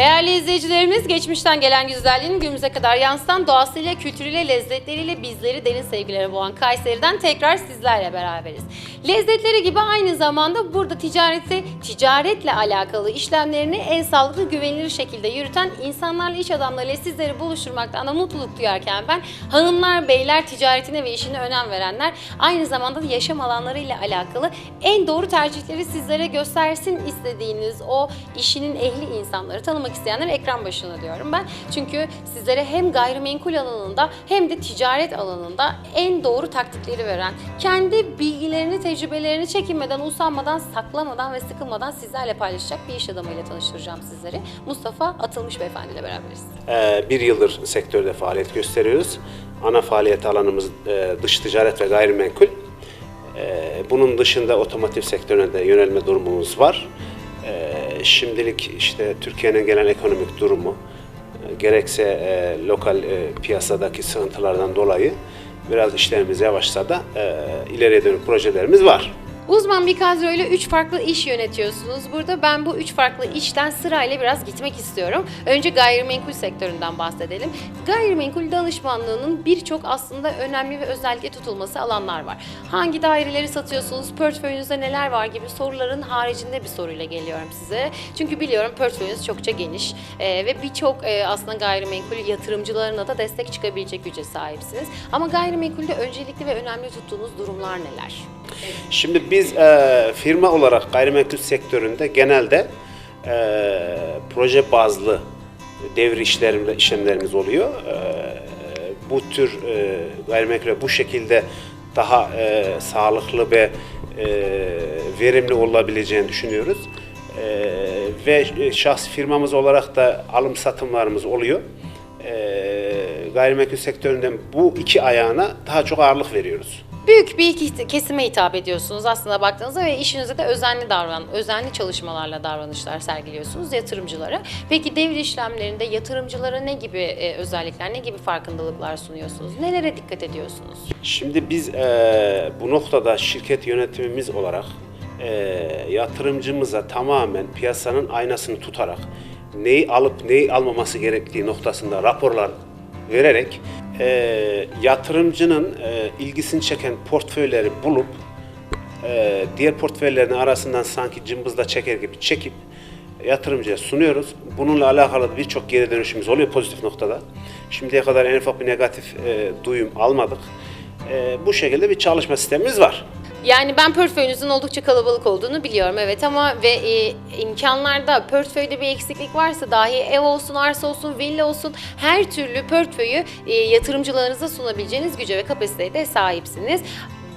Değerli izleyicilerimiz, geçmişten gelen güzelliğin günümüze kadar yansıtan doğasıyla, kültürüyle, lezzetleriyle bizleri derin sevgilere boğan Kayseri'den tekrar sizlerle beraberiz. Lezzetleri gibi aynı zamanda burada ticareti, ticaretle alakalı işlemlerini en sağlıklı, güvenilir şekilde yürüten insanlarla, iş adamlarıyla sizleri buluşturmaktan da mutluluk duyarken ben hanımlar, beyler ticaretine ve işine önem verenler aynı zamanda da yaşam alanlarıyla alakalı en doğru tercihleri sizlere göstersin istediğiniz o işinin ehli insanları tanımak isteyenler ekran başına diyorum ben. Çünkü sizlere hem gayrimenkul alanında hem de ticaret alanında en doğru taktikleri veren, kendi bilgilerini, tecrübelerini çekinmeden, usanmadan, saklamadan ve sıkılmadan sizlerle paylaşacak bir iş adamıyla tanıştıracağım sizleri. Mustafa Atılmış Beyefendi ile beraberiz. Ee, bir yıldır sektörde faaliyet gösteriyoruz. Ana faaliyet alanımız e, dış ticaret ve gayrimenkul. Ee, Bunun dışında otomotiv sektörüne de yönelme durumumuz var. Ee, Şimdilik işte Türkiye'nin gelen ekonomik durumu e, gerekse e, lokal e, piyasadaki sıkıntılardan dolayı biraz işlerimiz yavaşsa da e, ileriye dönük projelerimiz var. Uzman bir kadroyla 3 farklı iş yönetiyorsunuz. Burada ben bu 3 farklı işten sırayla biraz gitmek istiyorum. Önce gayrimenkul sektöründen bahsedelim. Gayrimenkul danışmanlığının birçok aslında önemli ve özellikle tutulması alanlar var. Hangi daireleri satıyorsunuz, portföyünüzde neler var gibi soruların haricinde bir soruyla geliyorum size. Çünkü biliyorum portföyünüz çokça geniş ee, ve birçok e, aslında gayrimenkul yatırımcılarına da destek çıkabilecek güce sahipsiniz. Ama gayrimenkulde öncelikli ve önemli tuttuğunuz durumlar neler? Şimdi biz e, firma olarak gayrimenkul sektöründe genelde e, proje bazlı devri işlerimle işlemlerimiz oluyor. E, bu tür e, gayrimenkule bu şekilde daha e, sağlıklı ve e, verimli olabileceğini düşünüyoruz. E, ve şahsi firmamız olarak da alım satımlarımız oluyor. E, gayrimenkul sektöründen bu iki ayağına daha çok ağırlık veriyoruz. Büyük bir kesime hitap ediyorsunuz aslında baktığınızda ve işinizde de özenli davran, özenli çalışmalarla davranışlar sergiliyorsunuz yatırımcılara. Peki devir işlemlerinde yatırımcılara ne gibi e, özellikler, ne gibi farkındalıklar sunuyorsunuz? Nelere dikkat ediyorsunuz? Şimdi biz eee, bu noktada şirket yönetimimiz olarak eee, yatırımcımıza tamamen piyasanın aynasını tutarak neyi alıp neyi almaması gerektiği noktasında raporlar vererek eee, yatırımcının eee, ilgisini çeken portföyleri bulup eee, diğer portföylerin arasından sanki cımbızla çeker gibi çekip yatırımcıya sunuyoruz. Bununla alakalı birçok geri dönüşümüz oluyor pozitif noktada. Şimdiye kadar en ufak bir negatif eee, duyum almadık. Eee, bu şekilde bir çalışma sistemimiz var. Yani ben portföyünüzün oldukça kalabalık olduğunu biliyorum evet ama ve e, imkanlarda portföyde bir eksiklik varsa dahi ev olsun, arsa olsun, villa olsun her türlü portföyü e, yatırımcılarınıza sunabileceğiniz güce ve kapasiteye de sahipsiniz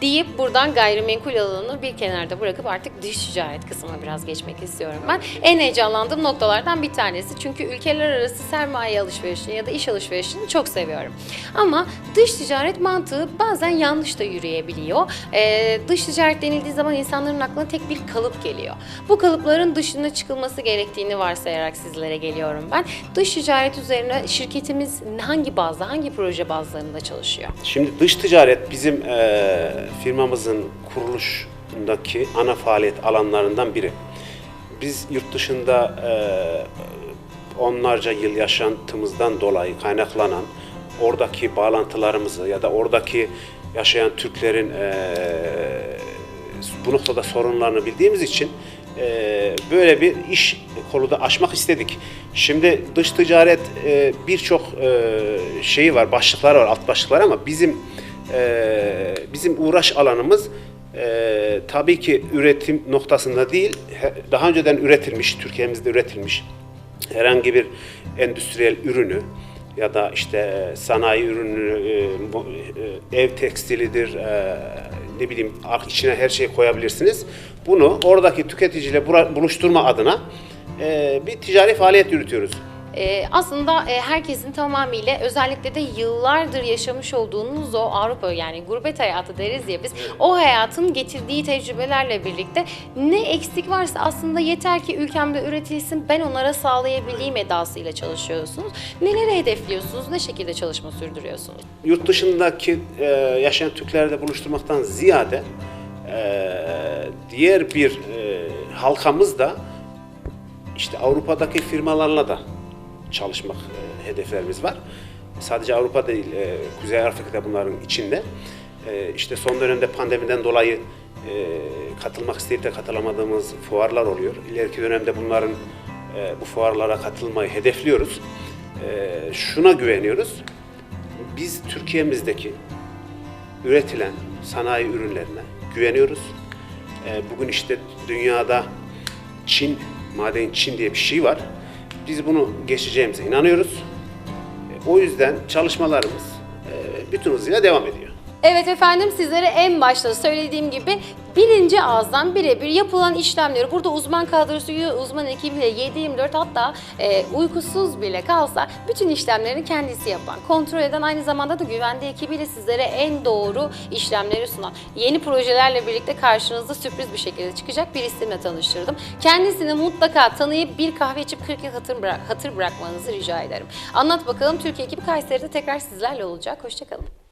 deyip buradan gayrimenkul alanını bir kenarda bırakıp artık dış ticaret kısmına biraz geçmek istiyorum ben. En heyecanlandığım noktalardan bir tanesi çünkü ülkeler arası sermaye alışverişini ya da iş alışverişini çok seviyorum. Ama dış ticaret mantığı bazen yanlış da yürüyebiliyor. Ee, dış ticaret denildiği zaman insanların aklına tek bir kalıp geliyor. Bu kalıpların dışına çıkılması gerektiğini varsayarak sizlere geliyorum ben. Dış ticaret üzerine şirketimiz hangi bazda, hangi proje bazlarında çalışıyor? Şimdi dış ticaret bizim eee, firmamızın kuruluşundaki ana faaliyet alanlarından biri. Biz yurt dışında eee, onlarca yıl yaşantımızdan dolayı kaynaklanan oradaki bağlantılarımızı ya da oradaki yaşayan Türklerin eee, bu noktada sorunlarını bildiğimiz için eee, böyle bir iş kolu da açmak istedik. Şimdi dış ticaret eee, birçok şeyi var, başlıkları var, alt başlıklar ama bizim eee, bizim uğraş alanımız eee, tabii ki üretim noktasında değil, daha önceden üretilmiş, Türkiye'mizde üretilmiş herhangi bir endüstriyel ürünü ya da işte e, sanayi ürünü, e, e, ev tekstilidir, e, ne bileyim içine her şeyi koyabilirsiniz. Bunu oradaki tüketiciyle buluşturma adına e, bir ticari faaliyet yürütüyoruz. Ee, aslında e, herkesin tamamıyla özellikle de yıllardır yaşamış olduğunuz o Avrupa yani gurbet hayatı deriz ya biz o hayatın getirdiği tecrübelerle birlikte ne eksik varsa aslında yeter ki ülkemde üretilsin ben onlara sağlayabileyim edasıyla çalışıyorsunuz. Neleri hedefliyorsunuz? Ne şekilde çalışma sürdürüyorsunuz? Yurt dışındaki e, yaşayan Türklerle buluşturmaktan ziyade e, diğer bir e, halkamız da işte Avrupa'daki firmalarla da çalışmak e, hedeflerimiz var. Sadece Avrupa değil, e, Kuzey Afrika'da bunların içinde. E, işte son dönemde pandemiden dolayı e, katılmak isteyip de katılamadığımız fuarlar oluyor. İleriki dönemde bunların e, bu fuarlara katılmayı hedefliyoruz. E, şuna güveniyoruz. Biz Türkiye'mizdeki üretilen sanayi ürünlerine güveniyoruz. E, bugün işte dünyada Çin, maden Çin diye bir şey var. Biz bunu geçeceğimize inanıyoruz. E, o yüzden çalışmalarımız e, bütün hızıyla devam ediyor. Evet efendim sizlere en başta söylediğim gibi birinci ağızdan birebir yapılan işlemleri burada uzman kadrosu, uzman ekibiyle 7-24 hatta e, uykusuz bile kalsa bütün işlemlerini kendisi yapan, kontrol eden aynı zamanda da güvenli ekibiyle sizlere en doğru işlemleri sunan yeni projelerle birlikte karşınızda sürpriz bir şekilde çıkacak bir isimle tanıştırdım. Kendisini mutlaka tanıyıp bir kahve içip 40 yıl hatır, bırak, hatır bırakmanızı rica ederim. Anlat bakalım Türkiye ekibi Kayseri'de tekrar sizlerle olacak. Hoşçakalın.